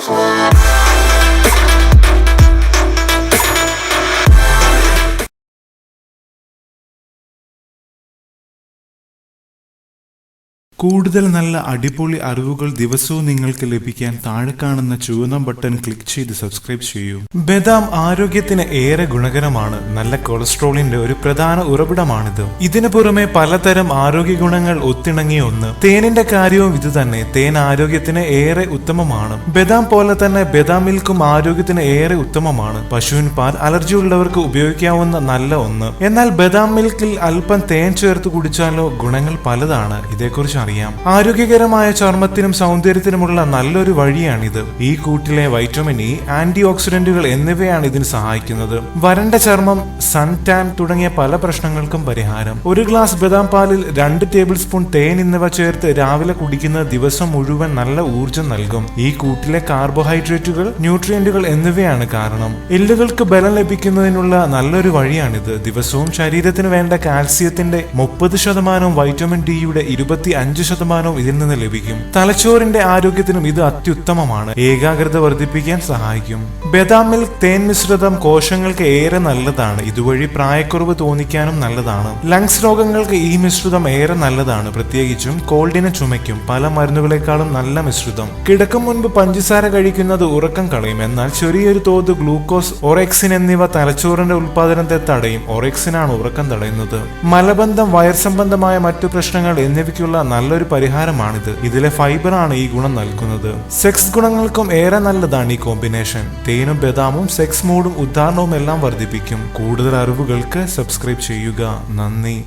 forever. കൂടുതൽ നല്ല അടിപൊളി അറിവുകൾ ദിവസവും നിങ്ങൾക്ക് ലഭിക്കാൻ താഴെ കാണുന്ന ചുവന്ന ബട്ടൺ ക്ലിക്ക് ചെയ്ത് സബ്സ്ക്രൈബ് ചെയ്യൂ. ബദാം ആരോഗ്യത്തിന് ഏറെ ഗുണകരമാണ്. നല്ല കൊളസ്ട്രോളിന്റെ ഒരു പ്രധാന ഉറവിടമാണിത്. ഇതിനു പുറമെ പലതരം ആരോഗ്യ ഗുണങ്ങൾ ഒത്തിണങ്ങിയ ഒന്ന്. തേനിന്റെ കാര്യവും ഇത് തന്നെ. തേൻ ആരോഗ്യത്തിന് ഏറെ ഉത്തമമാണ്. ബദാം പോലെ തന്നെ ബദാം മിൽക്കും ആരോഗ്യത്തിന് ഏറെ ഉത്തമമാണ്. പശുവിൻ പാൽ അലർജി ഉള്ളവർക്ക് ഉപയോഗിക്കാവുന്ന നല്ല ഒന്ന്. എന്നാൽ ബദാം മിൽക്കിൽ അല്പം തേൻ ചേർത്ത് കുടിച്ചാലോ ഗുണങ്ങൾ പലതാണ്. ഇതേക്കുറിച്ച് അറിയാം. ആരോഗ്യകരമായ ചർമ്മത്തിനും സൗന്ദര്യത്തിനുമുള്ള നല്ലൊരു വഴിയാണിത്. ഈ കൂട്ടിലെ വൈറ്റമിൻ ഇ ആന്റി ഓക്സിഡന്റുകൾ എന്നിവയാണ് ഇതിന് സഹായിക്കുന്നത്. വരണ്ട ചർമ്മം സൺ ടാൻ തുടങ്ങിയ പല പ്രശ്നങ്ങൾക്കും പരിഹാരം. ഒരു ഗ്ലാസ് ബദാം പാലിൽ രണ്ട് ടേബിൾ സ്പൂൺ തേൻ എന്നിവ ചേർത്ത് രാവിലെ കുടിക്കുന്നത് ദിവസം മുഴുവൻ നല്ല ഊർജം നൽകും. ഈ കൂട്ടിലെ കാർബോഹൈഡ്രേറ്റുകൾ ന്യൂട്രിയന്റുകൾ എന്നിവയാണ് കാരണം. എല്ലുകൾക്ക് ബലം ലഭിക്കുന്നതിനുള്ള നല്ലൊരു വഴിയാണിത്. ദിവസവും ശരീരത്തിന് വേണ്ട കാൽസ്യത്തിന്റെ മുപ്പത് ശതമാനവും വൈറ്റമിൻ ഡിയുടെ ഇരുപത്തി അഞ്ച് ശതമാനവും ഇതിൽ നിന്ന് ലഭിക്കും. തലച്ചോറിന്റെ ആരോഗ്യത്തിനും ഇത് അത്യുത്തമമാണ്. ഏകാഗ്രത വർദ്ധിപ്പിക്കാൻ സഹായിക്കും. ബദാം മിൽക്ക് തേൻ മിശ്രിതം കോശങ്ങൾക്ക് ഏറെ നല്ലതാണ്. ഇതുവഴി പ്രായക്കുറവ് തോന്നിക്കാനും നല്ലതാണ്. ലങ്സ് രോഗങ്ങൾക്ക് ഈ മിശ്രിതം ഏറെ നല്ലതാണ്. പ്രത്യേകിച്ചും കോൾഡിനെ ചുമയ്ക്കും. പല മരുന്നുകളെക്കാളും നല്ല മിശ്രിതം. കിടക്കും മുൻപ് പഞ്ചസാര കഴിക്കുന്നത് ഉറക്കം കളയും. എന്നാൽ ചെറിയൊരു തോത് ഗ്ലൂക്കോസ് ഒറെക്സിൻ എന്നിവ തലച്ചോറിന്റെ ഉൽപാദനത്തെ തടയും. ഒറെക്സിനാണ് ഉറക്കം തടയുന്നത്. മലബന്ധം വയർ സംബന്ധമായ മറ്റു പ്രശ്നങ്ങൾ എന്നിവയ്ക്കുള്ള നല്ലൊരു പരിഹാരമാണിത്. ഇതിലെ ഫൈബറാണ് ഈ ഗുണം നൽകുന്നത്. സെക്സ് ഗുണങ്ങൾക്കും ഏറെ നല്ലതാണ് ഈ കോമ്പിനേഷൻ. തേനും ബദാമും സെക്സ് മൂഡും ഉദ്ധാരണവും എല്ലാം വർദ്ധിപ്പിക്കും. കൂടുതൽ അറിവുകൾക്ക് സബ്സ്ക്രൈബ് ചെയ്യുക. നന്ദി.